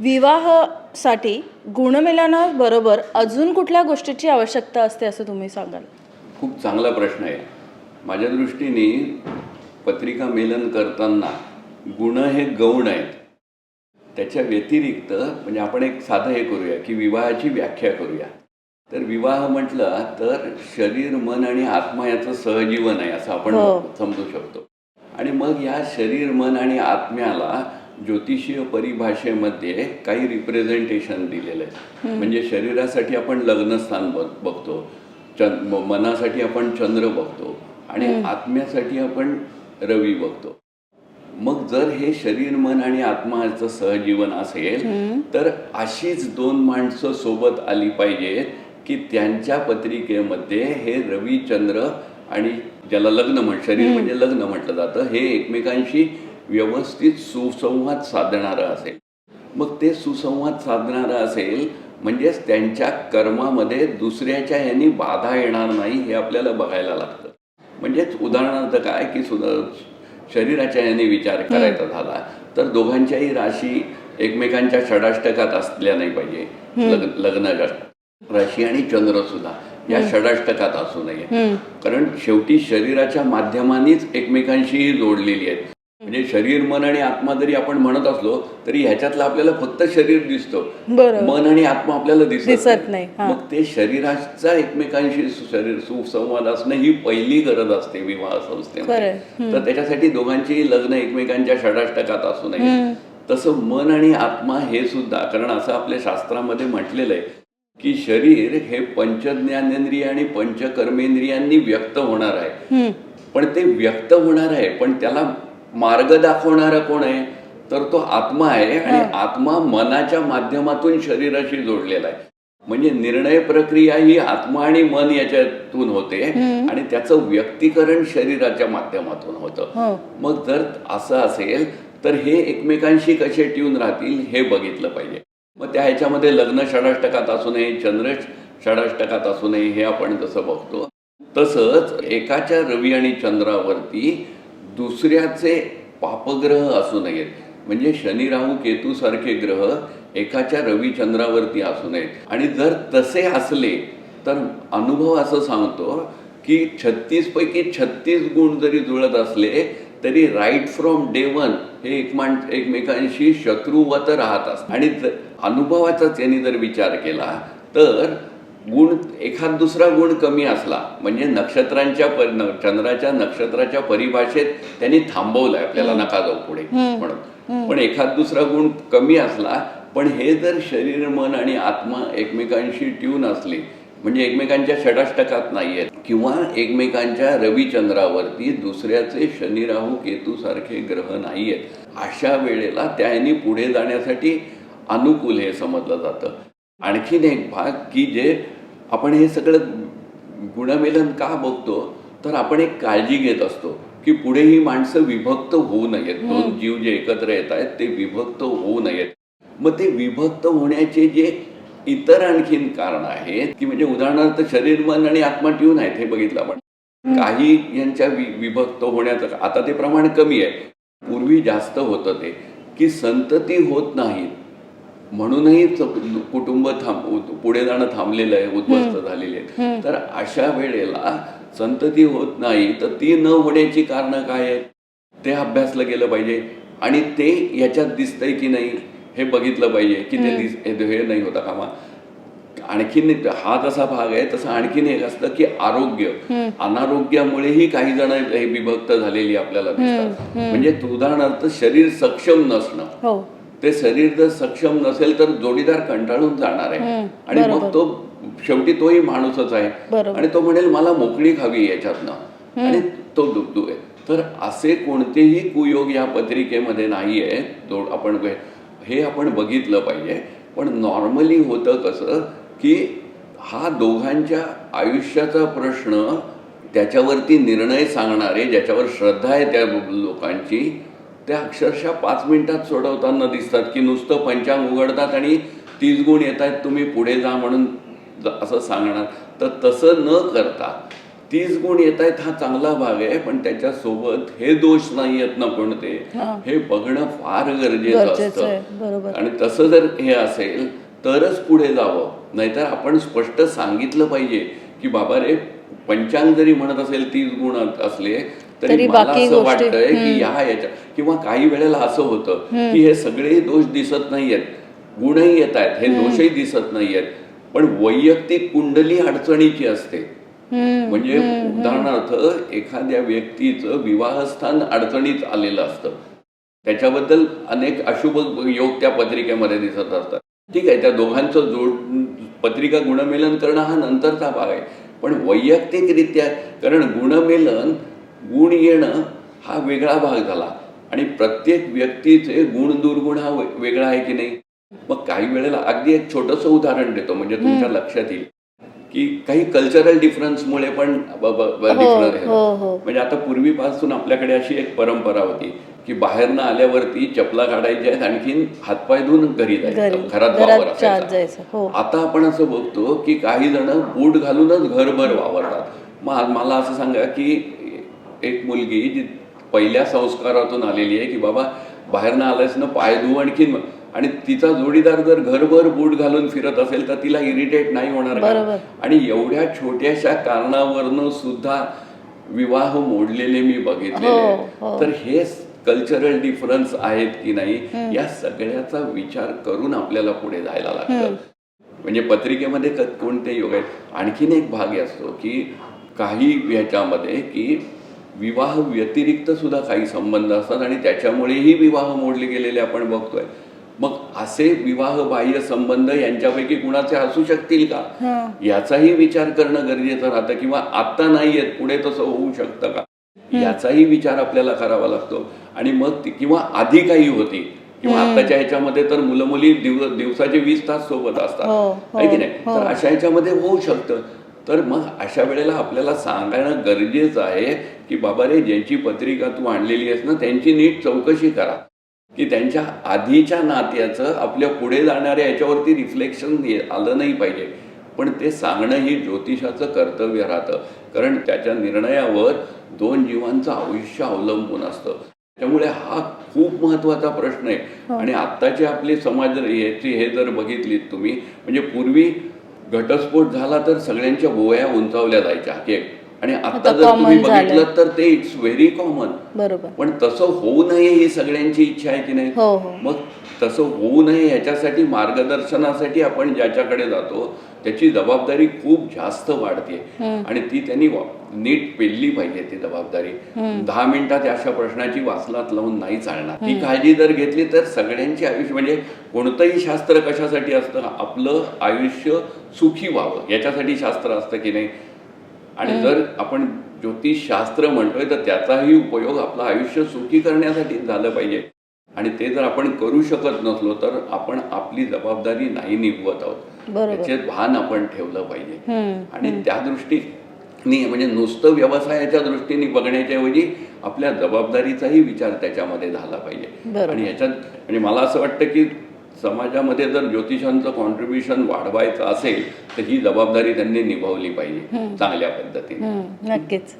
विवाहासाठी गुणमिलनाबरोबर अजून कुठल्या गोष्टीची आवश्यकता असते असं तुम्ही सांगाल? खूप चांगला प्रश्न आहे. माझ्या दृष्टीने पत्रिका मेलन करताना गुण हे गौण आहेत. त्याच्या व्यतिरिक्त म्हणजे आपण एक साधं हे करूया की विवाहाची व्याख्या करूया. तर विवाह म्हटलं तर शरीर मन आणि आत्मा याचं सहजीवन आहे असं आपण हो. समजू शकतो. आणि मग या शरीर मन आणि आत्म्याला ज्योतिषीय परिभाषेमध्ये काही रिप्रेझेंटेशन दिलेलं आहे. म्हणजे शरीरासाठी आपण लग्नस्थान बघ बघतो. चंद मनासाठी आपण चंद्र बघतो. आणि आत्म्यासाठी आपण रवी बघतो. मग जर हे शरीर मन आणि आत्माचं सहजीवन असेल तर अशीच दोन माणसं सोबत आली पाहिजेत की त्यांच्या पत्रिकेमध्ये हे रवी चंद्र आणि ज्याला लग्न म्हण शरीर म्हणजे लग्न म्हटलं जातं हे एकमेकांशी व्यवस्थित सुसंवाद साधणारं असेल. मग ते सुसंवाद साधणारं असेल म्हणजेच त्यांच्या कर्मामध्ये दुसऱ्याच्या यांनी बाधा येणार नाही हे आपल्याला बघायला लागतं. म्हणजेच उदाहरणार्थ काय की सुद्धा शरीराच्या याने विचार करायचा झाला तर दोघांच्याही राशी एकमेकांच्या षडाष्टकात असल्या नाही पाहिजे. लग्न लग्नाच्या राशी आणि चंद्र सुद्धा या षडाष्टकात असू नये. कारण शेवटी शरीराच्या माध्यमानेच एकमेकांशीही जोडलेली आहेत. म्हणजे शरीर मन आणि आत्मा जरी आपण म्हणत असलो तरी ह्याच्यातलं आपल्याला फक्त शरीर दिसतो. मन आणि आत्मा आपल्याला दिसत नाही. मग ते शरीराचा एकमेकांशी शरीर सुसंवाद असणं ही पहिली गरज असते विवाह. संस्थेमध्ये. तर त्याच्यासाठी दोघांची लग्न एकमेकांच्या षडाष्टकात असू नये. तसं मन आणि आत्मा हे सुद्धा कारण असं आपल्या शास्त्रामध्ये म्हटलेलं आहे की शरीर हे पंचज्ञानेंद्रिय आणि पंचकर्मेंद्रियांनी व्यक्त होणार आहे. पण ते व्यक्त होणार आहे पण त्याला मार्ग दाखवणारा कोण आहे? तर तो आत्मा आहे आणि आत्मा मनाच्या माध्यमातून शरीराशी जोडलेला आहे. म्हणजे निर्णय प्रक्रिया ही आत्मा आणि मन याच्यातून होते आणि त्याचं व्यक्तीकरण शरीराच्या माध्यमातून होतं. हो. मग जर असं असेल तर हे एकमेकांशी कसे ट्यून राहतील हे बघितलं पाहिजे. मग त्या ह्याच्यामध्ये लग्न षडाष्टकात असू नये चंद्र षडाष्टकात असू नये हे आपण जसं बघतो. तसंच एकाच्या रवी आणि चंद्रावरती दुसऱ्याचे पापग्रह असू नयेत. म्हणजे शनी राहू केतू सारखे ग्रह एकाच्या रविचंद्रावरती असू नयेत. आणि जर तसे असले तर अनुभव असं सांगतो की छत्तीस पैकी छत्तीस गुण जरी जुळत असले तरी राईट फ्रॉम डे वन हे एकमान एकमेकांशी शत्रुवत राहत असतात. आणि अनुभवाचाच यांनी जर विचार केला तर गुण एखाद दुसरा गुण कमी असला म्हणजे नक्षत्रांच्या पर- चंद्राच्या नक्षत्राच्या परिभाषेत त्यांनी थांबवलंय आपल्याला नका जाऊ पुढे म्हणून. पण एखाद दुसरा गुण कमी असला पण हे जर शरीर मन आणि आत्मा एकमेकांशी ट्यून असले म्हणजे एकमेकांच्या षडाष्टकात नाहीयेत किंवा एकमेकांच्या रविचंद्रावरती दुसऱ्याचे शनी राहू केतू सारखे ग्रह नाहीयेत अशा वेळेला त्याने पुढे जाण्यासाठी अनुकूल हे समजलं जातं. आणखीन एक भाग की जे आपण हे सगळं गुणमेलन का बघतो तर आपण एक काळजी घेत असतो की पुढे ही माणसं विभक्त होऊ नयेत. दोन जीव जे एकत्र येत आहेत ते विभक्त होऊ नयेत. मग ते विभक्त होण्याचे जे इतर आणखीन कारण आहेत की म्हणजे उदाहरणार्थ शरीर मन आणि आत्मा ट्यून आहेत हे बघितलं आपण. काही यांच्या वि- विभक्त होण्याचं आता ते प्रमाण कमी आहे. पूर्वी जास्त होतं ते की संतती होत नाहीत. म्हणूनही कुटुंब थांब पुढे जाणं थांबलेलं आहे उद्ध्वस्त झालेले तर अशा वेळेला संतती होत नाही तर ती न होण्याची कारणं काय आहेत? ते अभ्यासलं गेलं पाहिजे. आणि ते याच्यात दिसतंय की नाही हे बघितलं पाहिजे की ते दिस हे नाही होता कामा. आणखीन हा जसा भाग आहे तसं आणखीन एक असतं की आरोग्य. अनारोग्यामुळेही काही जण हे विभक्त झालेली आपल्याला दिसतात. म्हणजे उदाहरणार्थ शरीर सक्षम नसणं. हो. ते शरीर जर सक्षम नसेल तर जोडीदार कंटाळून जाणार आहे. आणि मग तो शेवटी तोही माणूसच आहे. आणि तो म्हणेल मला मोकळी खावी याच्यातनं. आणि तो दुखतोय. तर असे कोणतेही कुयोग या पत्रिकेमध्ये नाही आहे जो आपण हे- हे आपण बघितलं पाहिजे. पण नॉर्मली होतं कसं की हा दोघांच्या आयुष्याचा प्रश्न त्याच्यावरती निर्णय सांगणारे ज्याच्यावर श्रद्धा आहे त्या लोकांची त्या अक्षरशः पाच मिनिटात सोडवताना दिसतात की नुसतं पंचांग उघडतात आणि तीस गुण येत आहेत तुम्ही पुढे जा म्हणून असं सांगणार. तर तसं न करता तीस गुण येत आहेत हा चांगला भाग आहे पण त्याच्यासोबत हे दोष नाही आहेत ना कोणते. हा. बघणं फार गरजेचं असतं. आणि तसं जर हे असेल तरच पुढे जावं. नाहीतर आपण स्पष्ट सांगितलं पाहिजे की बाबा रे पंचांग जरी म्हणत असेल तीस गुण असले तरी बाकी गोष्टी- वाटतंय की या याच्या किंवा काही वेळेला असं होतं की हे सगळे दोष दिसत नाहीयेत. गुणही येत आहेत. हे दोषही दिसत नाहीयेत. पण वैयक्तिक कुंडली अडचणीची असते. म्हणजे उदाहरणार्थ एखाद्या व्यक्तीचं विवाहस्थान अडचणीत आलेलं असतं. त्याच्याबद्दल अनेक अशुभ योग त्या पत्रिकेमध्ये दिसत असतात. ठीक आहे त्या दोघांचं जोड पत्रिका गुणमेलन करणं हा नंतरचा भाग आहे. पण वैयक्तिकरित्या कारण गुणमेलन गुण येणं हा वेगळा भाग झाला. आणि प्रत्येक व्यक्तीचे गुण दुर्गुण हा वेगळा आहे की नाही? मग काही वेळेला अगदी एक छोटंसं उदाहरण देतो म्हणजे तुमच्या लक्षात येईल. की काही कल्चरल डिफरन्समुळे पण हो हो. हो. म्हणजे आता पूर्वीपासून आपल्याकडे अशी एक परंपरा होती की बाहेरनं आल्यावरती चपला काढायच्या आहेत आणखीन हातपाय धुवून घरी जायचं घरात वावर असायचा. आता आपण असं बघतो की काही जण बूट घालूनच घरभर वावरतात. मग मला असं सांगा की एक मुलगी जी पहिल्या संस्कारातून आलेली आहे की बाबा बाहेरनं आल्यास ना पाय धुवू आणखीन आणि तिचा जोडीदार जर घरभर बूट घालून फिरत असेल तर तिला इरिटेट नाही होणार. आणि एवढ्या छोट्याशा कारणावरनं सुद्धा विवाह मोडलेले मी बघितलेले हो. हो. तर हे कल्चरल डिफरन्स आहेत की नाही या सगळ्याचा विचार करून आपल्याला पुढे जायला लागतं म्हणजे पत्रिकेमध्ये कोणते योग आहेत आणखीन एक भाग असतो की काही ह्याच्यामध्ये की विवाह व्यतिरिक्त सुद्धा काही संबंध असतात आणि त्याच्यामुळेही विवाह मोडले गेलेले आपण बघतोय. मग असे विवाह बाह्य संबंध यांच्यापैकी कुणाचे असू शकतील का? हा. याचाही विचार करणं गरजेचं राहतं किंवा आता नाही आहेत पुढे तसं होऊ शकतं का? याचाही विचार आपल्याला करावा लागतो. आणि मग किंवा आधी काही होती किंवा आताच्या ह्याच्यामध्ये तर मुलं मुली दिव दिवसाचे वीस तास सोबत हो, असतात. हो, की नाही? हो. तर अशा ह्याच्यामध्ये होऊ शकतं. तर मग अशा वेळेला आपल्याला सांगणं गरजेचं आहे की बाबा रे ज्यांची पत्रिका तू आणलेली आहेस ना त्यांची नीट चौकशी करा. की त्यांच्या आधीच्या नात्याचं आपल्या पुढे जाणाऱ्या याच्यावरती रिफ्लेक्शन आलं नाही पाहिजे. पण ते सांगणं ही ज्योतिषाचं कर्तव्य राहतं. कारण त्याच्या निर्णयावर दोन जीवांचं आयुष्य अवलंबून असतं. त्यामुळे हा खूप महत्त्वाचा प्रश्न आहे. आणि आत्ताचे आपले समाज याची हे जर बघितलीत तुम्ही म्हणजे पूर्वी घटस्फोट झाला तर सगळ्यांच्या गोव्या उंचावल्या जायच्या. की आणि आता जर तुम्ही. बघितलं तर ते इट्स व्हेरी कॉमन बरोबर. पण तसं होऊ नये ही सगळ्यांची इच्छा आहे की नाही? हो हो. मग तसं होऊ नये याच्यासाठी मार्गदर्शनासाठी आपण ज्याच्याकडे जातो त्याची जबाबदारी खूप जास्त वाढते. आणि ती त्यांनी नीट पेलली पाहिजे ती जबाबदारी. दहा मिनिटात अशा प्रश्नाची वाचलात लावून नाही चालणार. ती काळजी जर घेतली तर सगळ्यांचे आयुष्य म्हणजे कोणतंही शास्त्र कशासाठी असतं? आपलं आयुष्य सुखी व्हावं. याच्यासाठी शास्त्र असतं की नाही? आणि जर आपण ज्योतिषशास्त्र म्हणतोय तर त्याचाही उपयोग आपलं आयुष्य सुखी करण्यासाठी झालं पाहिजे. आणि ते जर आपण करू शकत नसलो तर आपण आपली जबाबदारी नाही निभवत आहोत. बरोबर. याचे भान आपण ठेवलं पाहिजे. आणि त्या दृष्टीने म्हणजे नुसतं व्यवसायाच्या दृष्टीने बघण्याच्या ऐवजी आपल्या जबाबदारीचाही विचार त्याच्यामध्ये झाला पाहिजे. आणि ह्याच्यात म्हणजे मला असं वाटतं की समाजामध्ये जर ज्योतिषांचं कॉन्ट्रीब्युशन वाढवायचं असेल तर ही जबाबदारी त्यांनी निभावली पाहिजे चांगल्या पद्धतीने. नक्कीच.